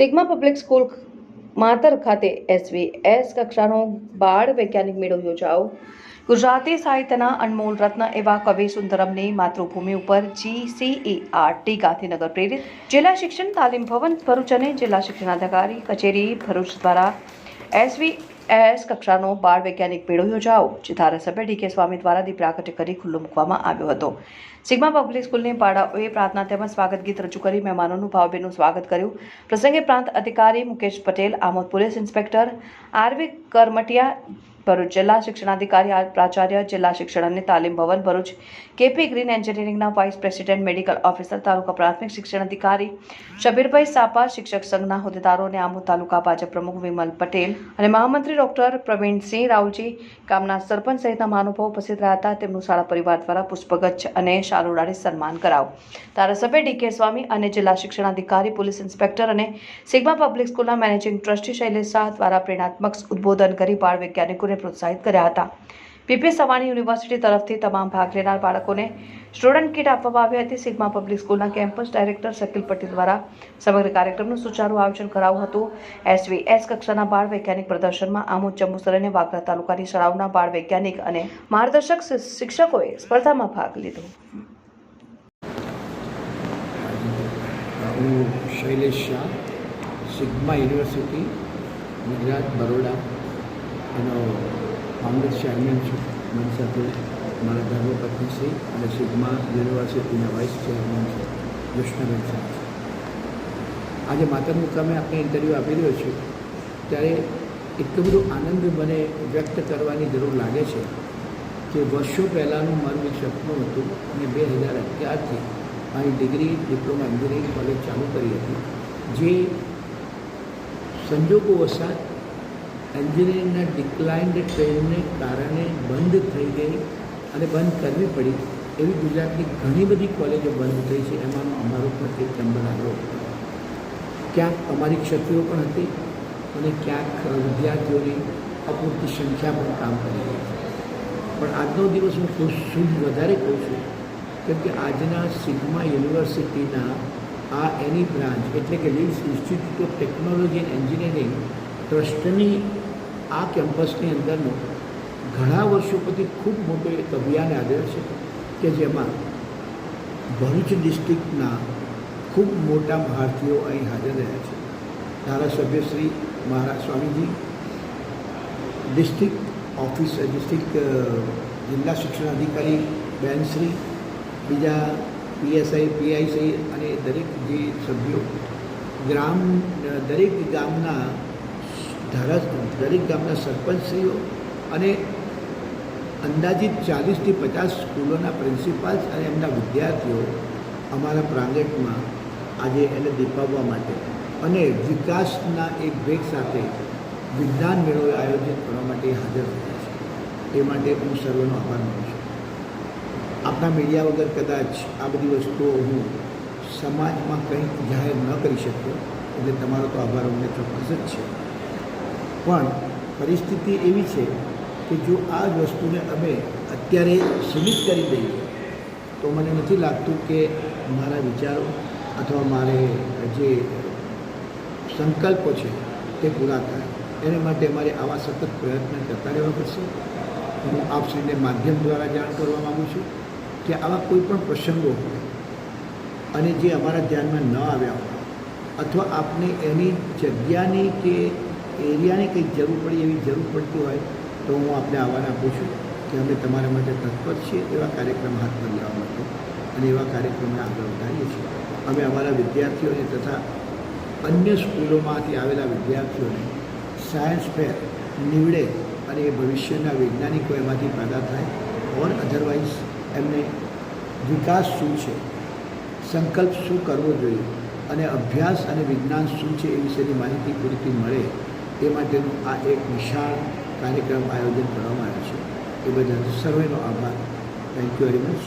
Sigma public school માતર ખાતે SVS કક્ષાનો બાળ વૈજ્ઞાનિક મેળો યોજાયો. ગુજરાતી સાહિત્યના અનમોલ રત્ન એવા કવિ સુંદરમની માતૃભૂમિ ઉપર જીસીઈઆરટી ગાંધીનગર પ્રેરિત જિલ્લા શિક્ષણ તાલીમ ભવન ભરૂચ અને જિલ્લા શિક્ષણાધિકારી કચેરી ભરૂચ દ્વારા એસવીએસ કક્ષાનો બાળ વૈજ્ઞાનિક મેળો યોજાયો, જે ધારાસભ્ય ડીકે સ્વામી દ્વારા દીપ કરી ખુલ્લો મૂકવામાં આવ્યો હતો. સિગ્મા પબ્લિક સ્કૂલની બાળાઓએ પ્રાર્થના તેમજ સ્વાગત ગીત રજૂ કરી મહેમાનોનું ભાવભીનું સ્વાગત કર્યું. પ્રસંગે પ્રાંત અધિકારી Mukesh Patel, Amod police inspector R V Karamatiya Bharuch જિલ્લા શિક્ષણાધિકારી પ્રાચાર્ય, જિલ્લા શિક્ષણ અને તાલીમ ભવન ભરૂચ, કેપી ગ્રીન એન્જિનિયરિંગના વાઇસ પ્રેસિડેન્ટ, મેડિકલ ઓફિસર, તાલુકા પ્રાથમિક શિક્ષણ અધિકારી, શબીરભાઈ સાપા, શિક્ષક સંઘના હોદ્દેદારો અને આમોદ તાલુકા ભાજપ પ્રમુખ વિમલ પટેલ અને મહામંત્રી ડોક્ટર પ્રવીણસિંહ રાવજી ગામના સરપંચ સહિતના મહાનુભાવો ઉપસ્થિત રહ્યા હતા. તેમનું શાળા પરિવાર દ્વારા પુષ્પગચ્છ અને શાલ સન્માન કરાવ. ધારાસભ્ય ડીકે સ્વામી અને જિલ્લા શિક્ષણાધિકારી, પોલીસ ઇન્સ્પેક્ટર અને સિગ્મા પબ્લિક સ્કૂલના મેનેજિંગ ટ્રસ્ટી શૈલેષ શાહ દ્વારા પ્રેરણાત્મક ઉદબોધન કરી બાળ વૈજ્ઞાનિકોને પ્રોત્સાહિત કર્યા હતા. પીપી સવાણી યુનિવર્સિટી તરફથી તમામ ભાગ લેનાર બાળકોને સ્ટુડન્ટ કિટ આપવામાં આવી હતી. સિગ્મા પબ્લિક સ્કૂલના કેમ્પસ ડાયરેક્ટર શકીલ પટેલ દ્વારા સમગ્ર કાર્યક્રમનું સુચારું આયોજન કરાયું હતું. એસવીએસ કક્ષાના બાળ વૈજ્ઞાનિક પ્રદર્શનમાં આમોદ જંબુસર અને વાગરા તાલુકાની શાળાઓના બાળ વૈજ્ઞાનિક અને માર્ગદર્શક શિક્ષકોએ સ્પર્ધામાં ભાગ લીધો. Shailesh Shah, Sigma university, Gujarat Baroda. એનો ફાઉન્ડર ચેરમેન છું. મારી સાથે મારા ધર્મપત્ની શ્રી અને સિગ્મા યુનિવર્સિટીના વાઇસ ચેરમેન છે, કૃષ્ણબેન સાહેબ છે. આજે માતર મુકામે આપણે ઇન્ટરવ્યૂ આપી રહ્યો છું. ત્યારે એટલું બધો આનંદ મને વ્યક્ત કરવાની જરૂર લાગે છે કે વર્ષો પહેલાંનું મારું એક સપનું હતું અને બે હજાર અગિયારથી મારી ડિગ્રી ડિપ્લોમા એન્જિનિયરિંગ કોલેજ ચાલુ કરી હતી. જે સંજોગો વસાત એન્જિનિયરિંગના ડિક્લાઇન્ડ ટ્રેનને કારણે બંધ થઈ ગઈ અને બંધ કરવી પડી. એવી ગુજરાતની ઘણી બધી કોલેજો બંધ થઈ છે. એમાંનો અમારો પણ એક નંબર આવ્યો. ક્યાંક અમારી ક્ષતિઓ પણ હતી અને ક્યાંક વિદ્યાર્થીઓની અપૂરતી સંખ્યા પણ કામ કરી રહી પણ આજનો દિવસ હું ખુશ શુદ્ધ વધારે કહું છું કેમ કે આજના સિગ્મા યુનિવર્સિટીના આ એની બ્રાન્ચ એટલે કે Leeds institute of technology and engineering ટ્રસ્ટની આ કેમ્પસની અંદરનો ઘણા વર્ષો પછી ખૂબ મોટો એક અભિયાન આવ્યો છે કે જેમાં ભરૂચ ડિસ્ટ્રિક્ટના ખૂબ મોટા ભારતીયો અહીં હાજર રહ્યા છે. ધારાસભ્ય Shri Maharaj Swamiji, district office, district જિલ્લા શિક્ષણ અધિકારી બેનશ્રી બીજા પીએસઆઈ, પીઆઈસી અને દરેક જે સભ્યો, ગ્રામ દરેક ગામના ધારા દરેક ગામના સરપંચશ્રીઓ અને અંદાજિત ચાલીસથી પચાસ સ્કૂલોના પ્રિન્સિપાલ્સ અને એમના વિદ્યાર્થીઓ અમારા પ્રાંગણમાં આજે એને દીપાવવા માટે અને વિકાસના એક ભેગ સાથે વિજ્ઞાન મેળો આયોજિત કરવા માટે હાજર થયા છે. એ માટે હું સર્વનો આભાર માનું છું. આપણા મીડિયા વગર કદાચ આ બધી વસ્તુઓ હું સમાજમાં કંઈક જાહેર ન કરી શક્યો એટલે તમારો તો આભાર અમને ચોક્કસ જ છે. પણ પરિસ્થિતિ એવી છે કે જો આ જ વસ્તુને અમે અત્યારે સીમિત કરી દઈએ, તો મને નથી લાગતું કે મારા વિચારો અથવા મારે જે સંકલ્પો છે તે પૂરા થાય. એને માટે અમારે આવા સતત પ્રયત્ન કરતા રહેવા પડશે. હું આપશ્રીને માધ્યમ દ્વારા જાણ કરવા માગું છું કે આવા કોઈ પણ પ્રસંગો હોય અને જે અમારા ધ્યાનમાં ન આવ્યા હોય અથવા આપને એની જગ્યાની કે એરિયાની કંઈક જરૂર પડી, એવી જરૂર પડતી હોય તો હું આપને આહવાન આપું છું કે અમે તમારા માટે તત્પર છીએ એવા કાર્યક્રમ હાથ પર લેવા માટે અને એવા કાર્યક્રમને આગળ વધારીએ છીએ. અમે અમારા વિદ્યાર્થીઓને તથા અન્ય સ્કૂલોમાંથી આવેલા વિદ્યાર્થીઓને સાયન્સ ફેર નીવડે અને એ ભવિષ્યના વૈજ્ઞાનિકો એમાંથી પેદા થાય ઓર અધરવાઇઝ એમને વિકાસ શું છે, સંકલ્પ શું કરવો જોઈએ અને અભ્યાસ અને વિજ્ઞાન શું છે એ વિશેની માહિતી પૂરતી મળે એ માટેનું આ એક વિશાળ કાર્યક્રમ આયોજન કરવામાં આવ્યો છે. એ બદલ સર્વેનો આભાર. Thank you very much